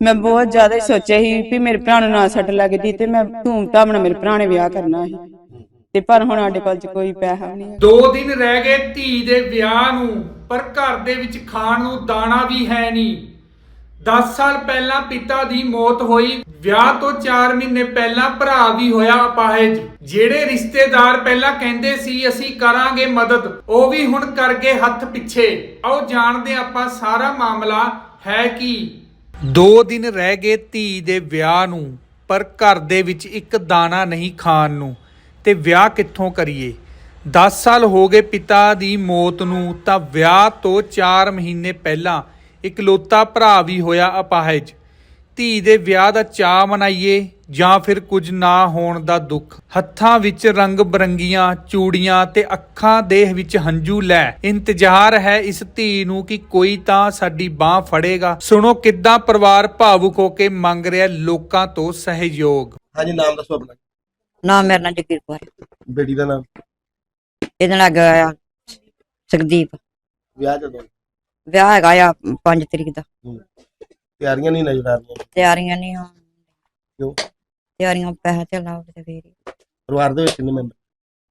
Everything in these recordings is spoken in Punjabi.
ਮੈਂ ਬਹੁਤ ਜ਼ਿਆਦਾ ਹੀ ਸੋਚਿਆ ਸੀ ਵੀ ਮੇਰੇ ਭਰਾ ਨੂੰ ਨਾ ਸੱਟ ਲੱਗਦੀ ਤੇ ਮੈਂ ਧੂਮ ਧਾਮ ਨਾਲ ਮੇਰੇ ਭਰਾ ਨੇ ਵਿਆਹ ਕਰਨਾ ਸੀ। ਤੇ ਪਰ ਹੁਣ ਸਾਡੇ ਕੋਲ ਚ ਕੋਈ ਪੈਸਾ ਵੀ ਨਹੀਂ ਦੋ ਦਿਨ ਰਹਿ ਗਏ ਧੀ ਦੇ ਵਿਆਹ ਨੂੰ, ਪਰ ਘਰ ਦੇ ਵਿੱਚ ਖਾਣ ਨੂੰ ਦਾਣਾ ਵੀ ਹੈ ਨਹੀਂ। 10 ਸਾਲ ਪਹਿਲਾਂ ਪਿਤਾ ਦੀ ਮੌਤ ਹੋਈ, ਵਿਆਹ ਤੋਂ 4 ਮਹੀਨੇ ਪਹਿਲਾਂ ਭਰਾ ਵੀ ਹੋਇਆ ਅਪਾਹਜ। ਜਿਹੜੇ ਰਿਸ਼ਤੇਦਾਰ ਪਹਿਲਾਂ ਕਹਿੰਦੇ ਸੀ, ਅਸੀਂ ਕਰਾਂਗੇ ਮਦਦ, ਉਹ ਵੀ ਹੁਣ ਕਰ ਗਏ ਹੱਥ ਪਿੱਛੇ। ਆਓ ਜਾਣਦੇ ਆਪਾਂ ਸਾਰਾ ਮਾਮਲਾ ਹੈ ਕੀ। ਦੋ ਦਿਨ ਰਹਿ ਗਏ ਧੀ ਦੇ ਵਿਆਹ ਨੂੰ, ਪਰ ਘਰ ਦੇ ਵਿੱਚ ਇੱਕ ਦਾਣਾ ਨਹੀਂ ਖਾਣ ਨੂੰ। ਤੇ ਵਿਆਹ ਕਿੱਥੋਂ ਕਰੀਏ? 10 ਸਾਲ ਹੋ ਗਏ ਪਿਤਾ ਦੀ ਮੌਤ ਨੂੰ, ਤਾਂ ਵਿਆਹ ਤੋਂ 4 ਮਹੀਨੇ ਪਹਿਲਾਂ ਇਕਲੌਤਾ ਭਰਾ ਵੀ ਹੋਇਆ ਅਪਾਹਜ। ਧੀ ਦੇ ਵਿਆਹ ਦਾ ਚਾਅ ਮਨਾਈਏ। ਜਾਂ ਫਿਰ ਕੁਝ ਨਾ ਹੋਣ ਦਾ ਦੁੱਖ। ਹੱਥਾਂ ਵਿੱਚ ਰੰਗ ਬਰੰਗੀਆਂ ਚੂੜੀਆਂ ਤੇ ਅੱਖਾਂ ਦੇਹ ਵਿੱਚ ਹੰਝੂ ਲੈ। ਇੰਤਜ਼ਾਰ ਹੈ ਇਸ ਧੀ ਨੂੰ ਕਿ ਕੋਈ ਤਾਂ ਸਾਡੀ ਬਾਹ ਫੜੇਗਾ। ਸੁਣੋ ਕਿੱਦਾਂ ਪਰਿਵਾਰ ਭਾਵੁਕ ਹੋ ਕੇ ਮੰਗ ਰਿਹਾ ਲੋਕਾਂ ਤੋਂ ਸਹਿਯੋਗ। ਹਾਂਜੀ ਨਾਮ ਦੱਸੋ ਆਪਣਾ। ਨਾਮ ਮੇਰਾ ਨਾਂ ਜਗੀਰ ਕੌਰ ਹੈ। ਬੇਟੀ ਦਾ ਨਾਮ? ਇਹਦੇ ਨਾਲ ਹੈਗਾ ਆ ਸੁਖਦੀਪ। ਵਿਆਹ ਜਦੋਂ ਵਿਆਹ ਹੈਗਾ ਆ 5 ਤਰੀਕ ਦਾ। ਤਿਆਰੀਆਂ ਨਹੀਂ ਨਜ਼ਰ ਆ ਰਹੀਆਂ ਤਿਆਰੀਆਂ ਨਹੀਂ ਹੋਣ। ਕਿਉਂ? ਤਿਆਰੀਆਂ ਪੈਸਾ ਤੇ ਲਾਓ ਤੇ ਫੇਰ ਹੀ। ਪਰਿਵਾਰ ਦੇ ਵਿੱਚ ਕਿੰਨੇ ਮੈਂਬਰ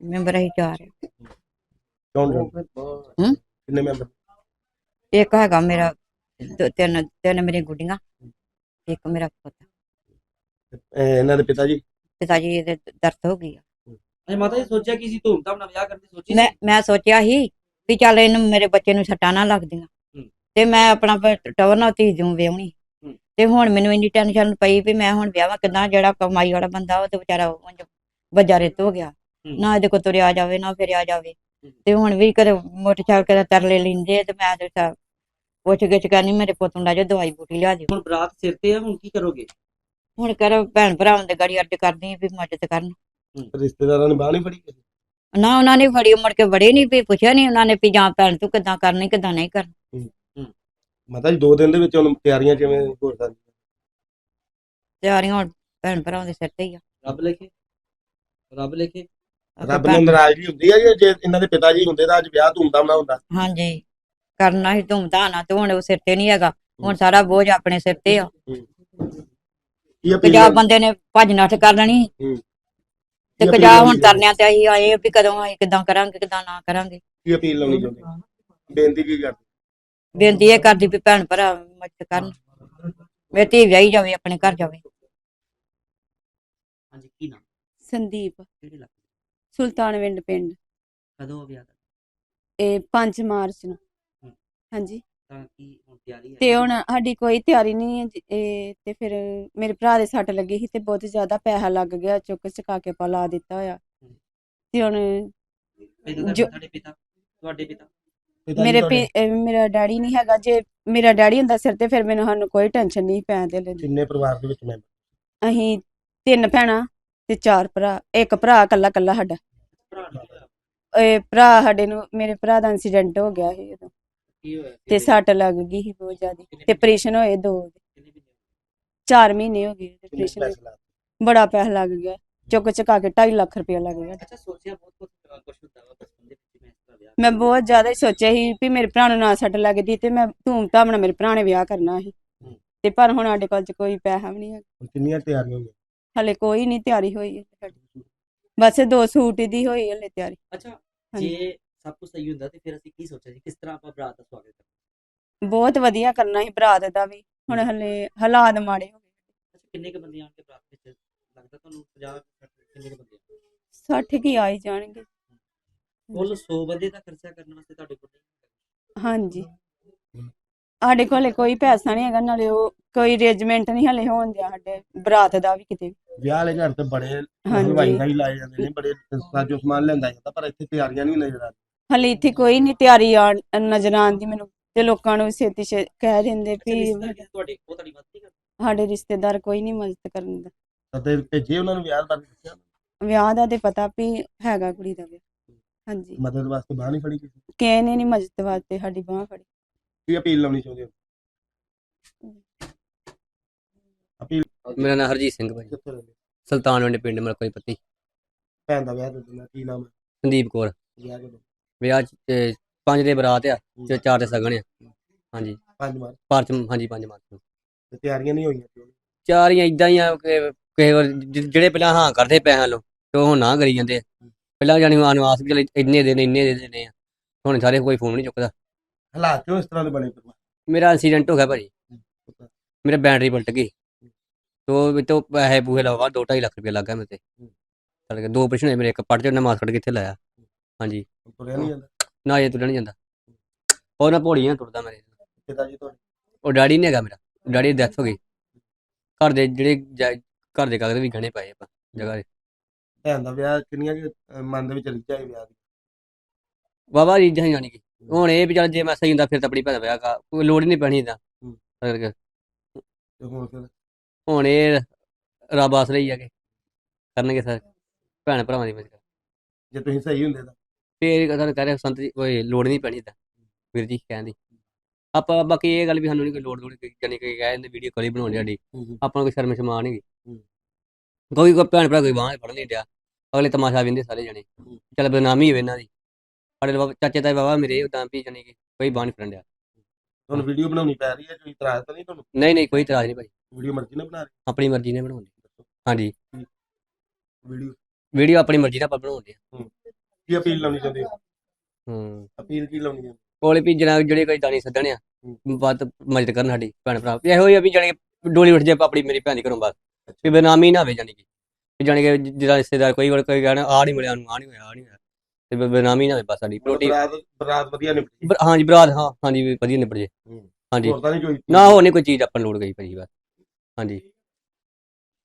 ਮੈਂਬਰ ਅਸੀਂ ਚਾਰ ਆ। ਕੌਣ ਕੌਣ ਹੂੰ? ਕਿੰਨੇ ਮੈਂਬਰ ਇੱਕ ਹੈਗਾ ਮੇਰਾ ਦੋ- ਤਿੰਨ ਤਿੰਨ ਮੇਰੀਆਂ ਗੁੱਡੀਆਂ ਇੱਕ ਮੇਰਾ ਪੁੱਤ ਇਹ ਇਹਨਾਂ ਦੇ ਪਿਤਾ ਜੀ ਪਿਤਾ ਜੀ ਦੇ ਦਰਦ ਹੋ ਗਈ ਆ ਅਜੇ ਮਾਤਾ ਜੀ ਸੋਚਿਆ ਕਿ ਸੀ ਧੂਮਧਾਮ ਨਾਲ ਵਿਆਹ ਕਰਨ ਦੀ ਸੋਚੀ ਮੈਂ ਸੋਚਿਆ ਸੀ ਵੀ ਚੱਲ ਇਹਨੂੰ ਮੇਰੇ ਬੱਚੇ ਨੂੰ ਸੱਟਾਂ ਨਾ ਲੱਗਦੀਆਂ ਹੂੰ। ਤੇ ਮੈਂ ਆਪਣਾ ਪ- ਟਵਰ ਨਾਲ ਧੀ ਵਿਆਹਣੀ ਹੂੰ। ਤੇ ਹੁਣ ਮੈਨੂੰ ਇੰਨੀ ਟੈਨਸ਼ਨ ਪਈ ਵੀ ਮੈਂ ਹੁਣ ਵਿਆਹਾਂ ਕਿਦਾਂ ਜਿਹੜਾ ਕਮਾਈ ਵਾਲਾ ਬੰਦਾ ਉਹ ਤੇ ਵਿਚਾਰਾ ਉਂਝ ਬੱਜਾ ਰਿੱਤ ਹੋ। ਗਿਆ। ਨਾ ਇਹਦੇ ਕੋਲ ਤੁਰਿਆ ਜਾਵੇ ਨਾ ਫਿਰਿਆ ਜਾਵੇ। ਤੇ ਹੁਣ ਵੀ ਕਦੇ ਮੋਟਰਸਾਈਕਲ ਤੇ ਤਰਲੇ ਲੈਂਦੇ ਤੇ ਮੈਂ ਤੇ ਸਾ- ਪੁੱਛ ਗਿੱਛ ਕਰਨੀ ਮੇਰੇ ਪੁੱਤ ਨੂੰ ਲੈ ਜਾ ਦਵਾਈ ਬੂਟੀ ਲਿਆ ਦਿਓ। ਹੁਣ ਬਰਾਤ ਸਿਰ ਤੇ ਆ ਹੁਣ ਕੀ ਕਰੋਗੇ? ਹੁਣ ਕਰ ਭੈਣ ਭਰਾਵਾਂ ਦੇ ਗੜੀ ਅਰਜ ਕਰਦੀ ਵੀ ਮਦਦ ਕਰਨ। ਰਿਸ਼ਤੇਦਾਰਾਂ ਨੇ ਬਾਹ ਨਹੀਂ ਫੜੀ ਕਿਸੇ? ਨਾ ਉਹਨਾਂ ਨੇ ਫੜੀ ਮੁੜ ਕੇ ਬੜੇ ਨਹੀਂ ਵੀ ਪੁੱਛਿਆ ਨਹੀਂ ਉਹਨਾਂ ਨੇ ਵੀ ਜਾਂ ਭੈਣ ਤੂੰ ਕਿਦਾਂ ਕਰਨੀ ਕਿਦਾਂ ਨਹੀਂ ਕਰਨੀ। ਮਾਤਾ ਜੀ ਦੋ ਦਿਨ ਦੇ ਵਿੱਚ ਹੁਣ ਤਿਆਰੀਆਂ ਕਿਵੇਂ ਹੋ ਸਕਦੀਆਂ ਤਿਆਰੀਆਂ ਹੁਣ ਭੈਣ ਭਰਾਵਾਂ ਦੇ ਸਿਰ ਤੇ ਹੀ ਆ। ਰੱਬ ਲਿਖੇ ਰੱਬ ਲਿਖੇ। ਆਪਾਂ ਰੱਬ ਨੂੰ ਨਾਰਾਜ਼ਗੀ ਹੁੰਦੀ ਹੈ ਕਿ ਜੇ ਇਹਨਾਂ ਦੇ ਪਿਤਾ ਜੀ ਹੁੰਦੇ ਤਾਂ ਅੱਜ ਵਿਆਹ ਧੂਮਧਾਮ ਨਾਲ ਹੁੰਦਾ। ਹਾਂਜੀ ਕਰਨਾ ਹੀ ਧੂਮਧਾਮ ਨਾਲ ਤੇ ਹੁਣ ਉਹ ਸਿਰ ਤੇ ਨਹੀਂ ਹੈਗਾ। ਹੁਣ ਸਾਰਾ ਬੋਝ ਆਪਣੇ ਸਿਰ ਤੇ ਆ। ਕੀ ਅਪੀਲ ਕਜਾ ਬੰਦੇ ਨੇ ਭੱਜ ਨੱਠ ਕਰ ਲੈਣੀ ਹੂੰ। ਤੇ ਕੀ ਕਜਾ ਅਪੀਲ ਹੁਣ ਲਾਉਣੀ ਤਰਨਿਆਂ ਤੇ ਅਸੀਂ ਆਏ ਵੀ ਕਦੋਂ ਅਸੀਂ ਕਿਦਾਂ ਕਰਾਂਗੇ ਕਿਦਾਂ ਨਾ ਕਰਾਂਗੇ। ਕੀ ਅਪੀਲ ਲਾਉਣੀ ਚਾਹੁੰਦੇ? ਬੇਨਤੀ ਕੀ ਕਰਦੇ? ਬੇਨਤੀ ਇਹ ਕਰਦੀ ਵੀ ਭੈਣ ਭਰਾ ਮਦਦ ਕਰਨ। ਮੇਰੀ ਧੀ ਵਿਆਹੀ ਜਾਵੇ ਆਪਣੇ ਘਰ ਜਾਵੇ। ਹਾਂਜੀ ਕੀ ਨਾਮ? ਸੰਦੀਪ। ਕਿਹੜੇ ਲੱਗ ਸੁਲਤਾਨਵਿੰਡ ਪਿੰਡ। ਕਦੋਂ ਵਿਆਹ ਦਾ? ਇਹ 5 ਮਾਰਚ ਨੂੰ। ਹਾਂਜੀ। ਤਾਂ ਕੀ ਹੁਣ ਤਿਆਰੀ ਹੈ? ਤੇ ਹੁਣ ਸਾਡੀ ਕੋਈ ਤਿਆਰੀ ਨਹੀਂ ਹੈ ਜੀ, ਇਹ ਤੇ ਫਿਰ ਮੇਰੇ ਭਰਾ ਦੇ ਸੱਟ ਲੱਗੀ ਸੀ ਤੇ ਬਹੁਤ ਜ਼ਿਆਦਾ ਪੈਸਾ ਲੱਗ ਗਿਆ ਚੁੱਕ ਚਕਾ ਕੇ ਪਾ ਲਾ ਦਿੱਤਾ ਹੋਇਆ। ਤੇ ਹੁਣ ਜੋ- ਤੁਹਾਡੇ ਪਿਤਾ ਤੁਹਾਡੇ ਪਿਤਾ? ਪਿਤਾ ਜੀ ਮੇਰੇ ਤੁਹਾਡੇ ਪੇ- ਅਹ ਮੇਰਾ ਡੈਡੀ ਨਹੀਂ ਹੈਗਾ ਜੇ ਮੇਰਾ ਡੈਡੀ ਹੁੰਦਾ ਸਿਰ ਤੇ ਫਿਰ ਮੈਨੂੰ ਸਾਨੂੰ ਕੋਈ ਟੈਨਸ਼ਨ ਨਹੀਂ ਪੈਣ ਦੇ ਲੈਂਦੀ। ਕਿੰਨੇ ਪਰਿਵਾਰ ਦੇ ਵਿੱਚ ਮੈਂਬਰ? ਅਸੀਂ ਤਿੰਨ ਭੈਣਾਂ ਤੇ ਚਾਰ ਭਰਾ ਇੱਕ ਭਰਾ ਇਕੱਲਾ ਇਕੱਲਾ ਸਾਡਾ? ਇਹ ਭਰਾ ਸਾਡੇ ਨੂੰ ਮੇਰੇ ਭਰਾ ਦਾ ਇਨਸੀਡੈਂਟ ਹੋ ਗਿਆ ਸੀ ਉਦੋਂ। ਕੀ ਹੋਇਆ? ਤੇ ਸੱਟ ਲੱਗ ਗਈ ਸੀ ਬਹੁਤ ਜ਼ਿਆਦਾ। ਤੇ ਆਪਰੇਸ਼ਨ ਹੋਏ ਦੋ ਕਿੰਨੇ ਮਹੀਨੇ? 4 ਮਹੀਨੇ ਹੋ ਗਏ ਕਿੰਨੇ ਆਪਰੇਸ਼ਨ ਪੈਸੇ ਲਾ ਬੜਾ ਪੈਸਾ ਲੱਗ ਗਿਆ। ਚੁੱਕ ਚਕਾ ਕੇ 2.5 ਲੱਖ ਰੁਪਇਆ ਲੱਗ ਗਿਆ। ਅੱਛਾ ਸੋਚਿਆ ਬਹੁਤ ਕੁਝ ਕੁਝ ਹੁੰਦਾ ਵਾ ਬਚਪਨ ਦੇ ਵਿੱਚ ਮੈਂ ਬਹੁਤ ਜ਼ਿਆਦਾ ਹੀ ਸੋਚਿਆ ਸੀ ਵੀ ਮੇਰੇ ਭਰਾ ਨੂੰ ਨਾ ਸੱਟ ਲੱਗਦੀ ਤੇ ਮੈਂ ਧੂਮ ਧਾਮ ਨਾਲ ਮੇਰੇ ਭਰਾ ਨੇ ਵਿਆਹ ਕਰਨਾ ਸੀ। ਤੇ ਪਰ ਹੁਣ ਸਾਡੇ ਕੋਲ ਚ ਕੋਈ ਪੈਸਾ ਵੀ ਨਹੀਂ ਹੈ ਹੁਣ ਕਿੰਨੀਆਂ ਤਿਆਰੀਆਂ ਹੋਈਆਂ ਹਲੇ ਕੋਈ ਨਹੀਂ ਤਿਆਰੀ ਹੋਈ ਹੈ ਸਾਡੀ। ਬਸ ਦੋ ਸੂਟ ਦੀ ਹੋਈ ਹਲੇ ਤਿਆਰੀ। ਅੱਛਾ ਹਾਂਜੀ। ਜੇ ਸਭ ਕੁਝ ਸਹੀ ਹੁੰਦਾ ਤੇ ਫਿਰ ਅਸੀਂ ਕੀ ਸੋਚਿਆ ਸੀ? ਕਿਸ ਤਰ੍ਹਾਂ ਆਪਾਂ ਬਰਾਤ ਦਾ ਸਵਾਗਤ ਕਰਾਂਗੇ ਬਹੁਤ ਵਧੀਆ ਕਰਨਾ ਸੀ ਬਰਾਤ ਦਾ ਵੀ। ਹੁਣ ਹਲੇ ਹਾਲਾਤ ਮਾੜੇ ਹੋ ਗਏ। ਅੱਛਾ ਕਿੰਨੇ ਕ ਬੰਦੇ ਆਣਗੇ ਬਰਾਤ ਵਿੱਚ? ਲੱਗਦਾ ਤੁਹਾਨੂੰ 50 ਕਿੰਨੇ ਕ ਬੰਦੇ 60 ਕੀ ਆਈ ਜਾਣਗੇ। ਕੁੱਲ 100 ਬੰਦੇ ਦਾ ਖਰਚਾ ਕਰਨ ਵਾਸਤੇ ਤੁਹਾਡੇ ਕੋਲ ਨਹੀਂ ਹਾਂਜੀ। ਸਾਡੇ ਕੋਲੇ ਕੋਈ ਪੈਸਾ ਨਹੀਂ ਹੈਗਾ ਨਾਲੇ ਉਹ ਕੋਈ ਅਰੇਂਜਮੈਂਟ ਨਹੀਂ ਹਲੇ ਹੋਣ ਦਿਆ ਸਾਡੇ ਬਰਾਤ ਦਾ ਵੀ ਕਿਤੇ। ਵਿਆਹ ਵਾਲੇ ਘਰ ਤੇ ਬੜੇ ਹਾਂਜੀ। ਹਲਵਾਈ ਨਾਲ ਹੀ ਲਾਏ ਜਾਂਦੇ ਨੇ ਬੜੇ ਸਾਜੋ ਸਮਾਨ ਲੈਂਦਾ ਜਾਂਦਾ ਪਰ ਇੱਥੇ ਤਿਆਰੀਆਂ ਨਹੀਂ ਨਜ਼ਰ ਆ ਰਹੀਆਂ ਹਲੇ ਇੱਥੇ ਕੋਈ ਨਹੀਂ ਤਿਆਰੀ ਆਣ ਨਜ਼ਰ ਆਉਂਦੀ ਮੈਨੂੰ ਤੇ ਲੋਕਾਂ ਨੂੰ ਛੇਤੀ ਛੇ ਕਹਿ ਦਿੰਦੇ ਵੀ ਤੁਹਾਡੇ ਉਹ ਤੁਹਾਡੀ ਮਦਦ ਨਹੀਂ ਕਰਦੇ? ਸਾਡੇ ਰਿਸ਼ਤੇਦਾਰ ਕੋਈ ਨਹੀਂ ਮਦਦ ਕਰਨ ਦਾ ਤੇ ਭੇਜੇ ਉਹਨਾਂ ਨੂੰ ਵਿਆਹ ਬਾਰੇ ਦੱਸਿਆ? ਵਿਆਹ ਦਾ ਤੇ ਪਤਾ ਵੀ ਹੈਗਾ ਕੁੜੀ ਦਾ ਵਿਆਹ ਹਾਂਜੀ। ਮਦਦ ਵਾਸਤੇ ਬਾਹ ਨਹੀਂ ਫੜੀ ਕਿਸੇ ਕਿਸੇ ਨੇ ਨਹੀਂ ਮਦਦ ਵਾਸਤੇ ਸਾਡੀ ਬਾਹ ਫੜੀ। ਕੀ ਅਪੀਲ ਲਾਉਣੀ ਚਾਹੁੰਦੇ ਹੋ? ਅਪੀਲ ਮੇਰਾ ਨਾਮ ਹਰਜੀਤ ਸਿੰਘ ਭਾਈ। ਕਿੱਥੇ ਰਹਿੰਦੇ? ਸੁਲਤਾਨਵਿੰਡ ਪਿੰਡ ਮੇਰਾ ਕੋਈ ਪੱਤੀ। ਭੈਣ ਦਾ ਵਿਆਹ ਦੱਸਣਾ ਕੀ ਨਾਮ ਹੈ? ਸੰਦੀਪ ਕੌਰ। ਵਿਆਹ ਕਦੋਂ? ਵਿਆਹ 'ਚ, ਅਹ, ਪੰਜ ਦੇ ਬਰਾਤ ਆ ਤੇ ਚਾਰ ਦੇ ਸਗਣ ਆ। ਹਾਂਜੀ। ਪੰਜ ਮਾਰ ਪਾਰਚ ਹਾਂਜੀ ਪੰਜ ਮਾਰਚ ਨੂੰ। ਤੇ ਤਿਆਰੀਆਂ ਨਹੀਂ ਹੋਈਆਂ ਕਿਉਂ? ਚਾਰੀਆਂ ਇਦਾਂ ਹੀ ਆ ਕਿ ਕਿਸੇ ਵਾਰ ਜਿ- ਜਿਹੜੇ ਪਹਿਲਾਂ ਹਾਂ ਕਰਦੇ ਪੈਸਿਆਂ ਲੋ ਤੇ ਉਹ ਹੁਣ ਨਾ ਕਰੀ ਜਾਂਦੇ ਆ। ਪਹਿਲਾਂ ਜਾਨੀ ਅਨਵਾਸ ਵੀ ਚਲ ਇੰਨੇ ਦੇ ਨੇ ਇੰਨੇ ਦੇ ਦੇਣੇ ਆ। ਹੁਣ ਸਾਰੇ ਕੋਈ ਫੋਨ ਨਹੀਂ ਚੁੱਕਦਾ। ਹਾਲਾਤ ਕਿਉਂ ਇਸ ਤਰ੍ਹਾਂ ਦੇ ਬਣੇ ਪਰਿਵਾਰ ਮੇਰਾ ਐਕਸੀਡੈਂਟ ਹੋ ਗਿਆ ਭਾਜੀ। ਮੇਰਾ ਬੈਟਰੀ ਪਲਟ ਗਈ। ਤੋ ਵੀ ਤੋਂ ਪੈਸੇ ਪੂਹੇ ਲਵਾ 2.5 ਲੱਖ ਰੁਪਏ ਲੱਗਾ ਮੇਰੇ ਤੇ। ਚਲ ਦੋ ਆਪਰੇਸ਼ਨ ਹੋਏ ਮੇਰੇ ਇੱਕ ਪੱਟ ਚ ਨਮਾਜ਼ ਕੱਢ ਕੇ ਇੱਥੇ ਲਾਇਆ। ਹਾਂਜੀ। ਤੁਰਿਆ ਨਹੀਂ ਜਾਂਦਾ? ਨਾ ਇਹ ਤੁਰਨ ਨਹੀਂ ਜਾਂਦਾ। ਉਹ ਨਾ ਪੌੜੀਆਂ ਤੁਰਦਾ ਮੇਰੇ ਪਿਤਾ ਜੀ ਤੁਹਾਡੇ? ਉਹ ਡੈਡੀ ਨਹੀਂ ਹੈਗਾ ਮੇਰਾ। ਡੈਡੀ ਦੀ ਡੈਥ ਹੋ ਗਈ। ਘਰ ਦੇ ਜਿਹੜੇ ਜਾ- ਘਰ ਦੇ ਕਾਗਜ਼ ਵੀ ਗਹਿਣੇ ਪਏ ਆਪਾਂ ਜਗ੍ਹਾ ਦੇ। ਭੈਣ ਦਾ ਵਿਆਹ ਕਿੰਨੀਆਂ ਕੁ, ਮਨ ਦੇ ਵਿੱਚ ਰੀਝਾਂ ਹੈ ਵਿਆਹ ਦੀ? ਵਾਵਾ ਰੀਝਾਂ ਹੀ ਜਾਣੀ ਕਿ। ਹੁਣ ਇਹ ਵੀ ਚੱਲ ਜੇ ਮੈਂ ਸਹੀ ਹੁੰਦਾ ਫਿਰ ਤਾਂ ਆਪਣੀ ਭੈਣ ਦਾ ਵਿਆਹ ਕਰ ਕੋਈ ਲੋੜ ਹੀ ਨਹੀਂ ਪੈਣੀ ਤਾਂ ਹੂੰ। ਕਰਕੇ ਤੇ ਹੁਣ ਫਿਰ ਹੁਣ ਇਹ ਰੱਬ ਆਸ ਲਈ ਹੈਗੇ ਕਰਨਗੇ ਸਰ। ਭੈਣ ਭਰਾਵਾਂ ਦੀ ਮਦਦ ਜੇ ਤੁਸੀਂ ਸਹੀ ਹੁੰਦੇ ਤਾਂ। ਫੇਰ ਤੁਹਾਨੂੰ ਕਹਿ ਰਿਹਾ ਸੰਤ ਜੀ ਕੋਈ ਲੋੜ ਨਹੀਂ ਪੈਣੀ ਤਾਂ ਵੀਰ ਜੀ ਕਹਿਣ ਦੀ। ਆਪਾਂ ਬਾਕੀ ਇਹ ਗੱਲ ਵੀ ਸਾਨੂੰ ਨਹੀਂ ਕੋਈ ਲੋੜ ਲੋੜ ਜਾਨੀ ਕਿ ਕਹਿ ਜਾਂਦੇ ਵੀਡੀਓ ਕਾਲ ਹੀ ਬਣਾਉਣੀ ਸਾਡੀ। ਆਪਾਂ ਨੂੰ ਕੋਈ ਸ਼ਰਮ ਸ਼ਮਾ ਨਹੀਂ ਹੂੰ। ਕੋਈ ਕੋਈ ਭੈਣ ਭਰਾ ਕੋਈ ਬਾਂਹ ਫੜ ਨਹੀਂ ਡਿਆ। ਅਗਲੇ ਤਮਾਸ਼ਾ ਵਿੰਦੇ ਸਾਰੇ ਜਣੇ। ਚੱਲ ਬਦਨਾਮੀ ਹੋਵੇ ਇਹਨਾਂ ਦੀ। ਸਾਡੇ ਬਾਬਾ ਚਾਚੇ ਤਾਏ ਬਾਬਾ ਮੇਰੇ ਉਦਾਂ ਵੀ ਜਾਨੀ ਕਿ ਕੋਈ ਬਾਂਹ ਨਹੀਂ ਫੜਨ ਡਿਆ। ਤੁਹਾਨੂੰ ਵੀਡੀਓ ਬਣਾਉਣੀ ਪੈ ਰਹੀ ਹੈ ਕੋਈ? ਇਤਰਾਜ਼ ਤਾਂ ਨਹੀਂ ਤੁਹਾਨੂੰ? ਨਹੀਂ ਨਹੀਂ ਕੋਈ ਇਤਰਾਜ਼ ਨਹੀਂ ਭਾਈ। ਵੀਡੀਓ ਮਰਜ਼ੀ ਨਾਲ ਬਣਾ ਰਹੇ ਆਪਣੀ ਮਰਜ਼ੀ ਨਾਲ ਬਣਾਉਂਦੇ। ਹਾਂਜੀ। ਵੀਡੀਓ ਵੀਡੀਓ ਆਪਣੀ ਮਰਜ਼ੀ ਨਾਲ ਆਪਾਂ ਬਣਾਉਂਦੇ ਆ ਕੀ ਅਪੀਲ ਲਾਉਣੀ ਚਾਹੁੰਦੇ ਹੋ? ਹੂੰ। ਅਪੀਲ ਕੀ ਲਾਉਣੀ ਹੈ? ਕੋਲੇ ਵੀ ਜਨਾ ਜਿਹੜੇ ਕੋਈ ਦਾਨੀ ਸੱਦਣ ਆ। ਵੱਧ ਮਦਦ ਕਰਨ ਸਾਡੀ ਭੈਣ ਭਰਾ। ਇਹੋ ਹੀ ਆ ਵੀ ਜਾਣੀ ਕਿ ਡੋਲੀ ਉੱਠ ਜੇ ਆਪਣੀ ਮੇਰੀ ਭੈਣ ਦੀ ਘਰੋਂ ਬਸ ਵੀ ਬਨਾਮੀ ਨਾ ਹੋਵੇ ਜਾਣੀ ਕਿ। ਵੀ ਜਾਣੀ ਕਿ ਜਿਹੜਾ ਰਿਸ਼ਤੇਦਾਰ ਕੋਈ ਵਾਰ ਕੋਈ ਕਹਿਣਾ ਆ ਨਹੀਂ ਮਿਲਿਆ ਨੂੰ ਆ ਨਹੀਂ ਹੋਇਆ ਆ ਨਹੀਂ ਹੋਇਆ। ਤੇ ਬ- ਨਾ ਹੋਵੇ ਬਸ ਸਾਡੀ ਰੋਟੀ ਬਰਾਤ ਬਰਾਤ ਵਧੀਆ ਨਿਪਟੀ ਬਰ- ਹਾਂਜੀ ਬਰਾਦ ਹਾਂ ਹਾਂਜੀ ਵੀ ਵਧੀਆ ਨਿਬੜ ਜੇ। ਹਾਂਜੀ। ਹੋਰ ਤਾਂ ਨਹੀਂ ਕੋਈ ਨਾ ਹੋਰ ਨਹੀਂ ਕੋਈ ਚੀਜ਼ ਆਪਾਂ ਨੂੰ ਲੋੜ ਗਈ ਭਾਜੀ ਬਸ। ਹਾਂਜੀ।